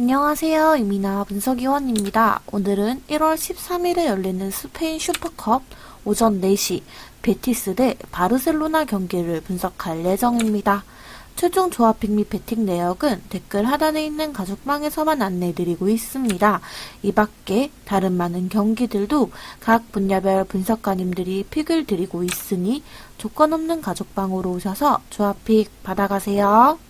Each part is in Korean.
안녕하세요. 이민아 분석위원입니다. 오늘은 1월 13일에 열리는 스페인 슈퍼컵 오전 4시 베티스 대 바르셀로나 경기를 분석할 예정입니다. 최종 조합픽 및 배팅 내역은 댓글 하단에 있는 가족방에서만 안내드리고 있습니다. 이 밖에 다른 많은 경기들도 각 분야별 분석가님들이 픽을 드리고 있으니 조건 없는 가족방으로 오셔서 조합픽 받아가세요.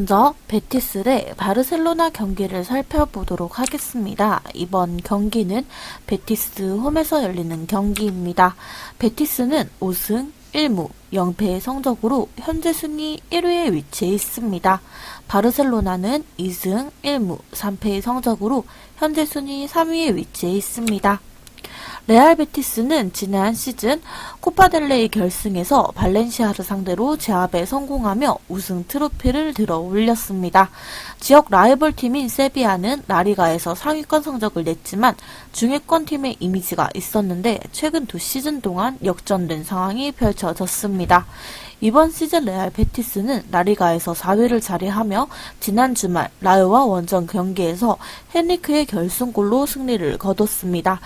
먼저 베티스 대 바르셀로나 경기를 살펴보도록 하겠습니다. 이번 경기는 베티스 홈에서 열리는 경기입니다. 베티스는 5승 1무 0패의 성적으로 현재 순위 1위에 위치해 있습니다. 바르셀로나는 2승 1무 3패의 성적으로 현재 순위 3위에 위치해 있습니다. 레알 베티스는 지난 시즌 코파델레이 결승에서 발렌시아를 상대로 제압에 성공하며 우승 트로피를 들어 올렸습니다. 지역 라이벌 팀인 세비야는 라리가에서 상위권 성적을 냈지만 중위권 팀의 이미지가 있었는데 최근 두 시즌 동안 역전된 상황이 펼쳐졌습니다. 이번 시즌 레알 베티스는 라리가에서 4위를 자리하며 지난 주말 라요와 원정 경기에서 헨리크의 결승골로 승리를 거뒀습니다.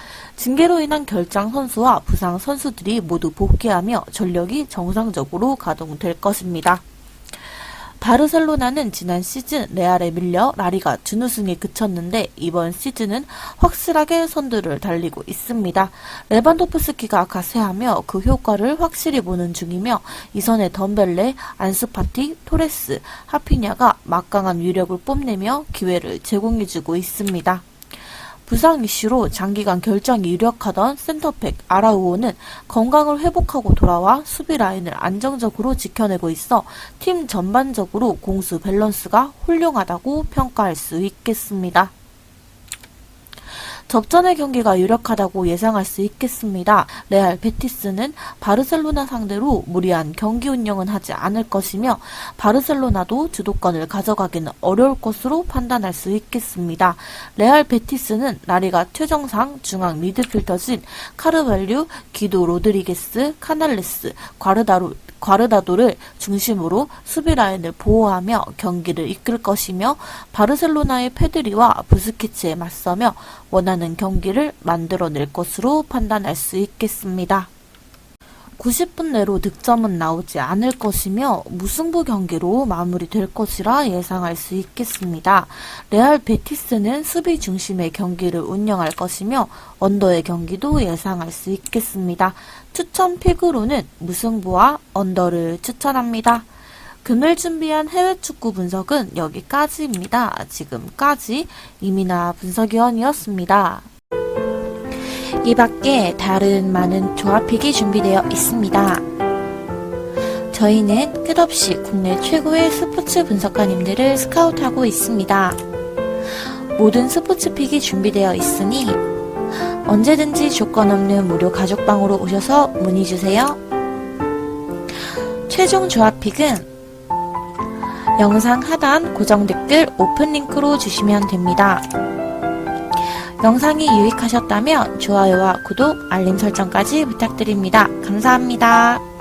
징계로 인한 결장 선수와 부상 선수들이 모두 복귀하며 전력이 정상적으로 가동될 것입니다. 바르셀로나는 지난 시즌 레알에 밀려 라리가 준우승에 그쳤는데 이번 시즌은 확실하게 선두를 달리고 있습니다. 레반도프스키가 가세하며 그 효과를 확실히 보는 중이며 이선의 덤벨레, 안스파티, 토레스, 하피냐가 막강한 위력을 뽐내며 기회를 제공해주고 있습니다. 부상 이슈로 장기간 결장이 유력하던 센터백 아라우오는 건강을 회복하고 돌아와 수비 라인을 안정적으로 지켜내고 있어 팀 전반적으로 공수 밸런스가 훌륭하다고 평가할 수 있겠습니다. 접전의 경기가 유력하다고 예상할 수 있겠습니다. 레알 베티스는 바르셀로나 상대로 무리한 경기 운영은 하지 않을 것이며 바르셀로나도 주도권을 가져가기는 어려울 것으로 판단할 수 있겠습니다. 레알 베티스는 라리가 최정상 중앙 미드필더진 카르발류, 기도 로드리게스, 카날레스, 과르다로 과르다도를 중심으로 수비 라인을 보호하며 경기를 이끌 것이며 바르셀로나의 페드리와 부스키츠에 맞서며 원하는 경기를 만들어낼 것으로 판단할 수 있겠습니다. 90분 내로 득점은 나오지 않을 것이며 무승부 경기로 마무리될 것이라 예상할 수 있겠습니다. 레알 베티스는 수비 중심의 경기를 운영할 것이며 언더의 경기도 예상할 수 있겠습니다. 추천 픽으로는 무승부와 언더를 추천합니다. 금일 준비한 해외 축구 분석은 여기까지입니다. 지금까지 이민아 분석위원이었습니다. 이 밖에 다른 많은 조합픽이 준비되어 있습니다. 저희는 끝없이 국내 최고의 스포츠 분석가님들을 스카우트하고 있습니다. 모든 스포츠 픽이 준비되어 있으니 언제든지 조건 없는 무료 가족방으로 오셔서 문의주세요. 최종 조합픽은 영상 하단 고정 댓글 오픈 링크로 주시면 됩니다. 영상이 유익하셨다면 좋아요와 구독, 알림 설정까지 부탁드립니다. 감사합니다.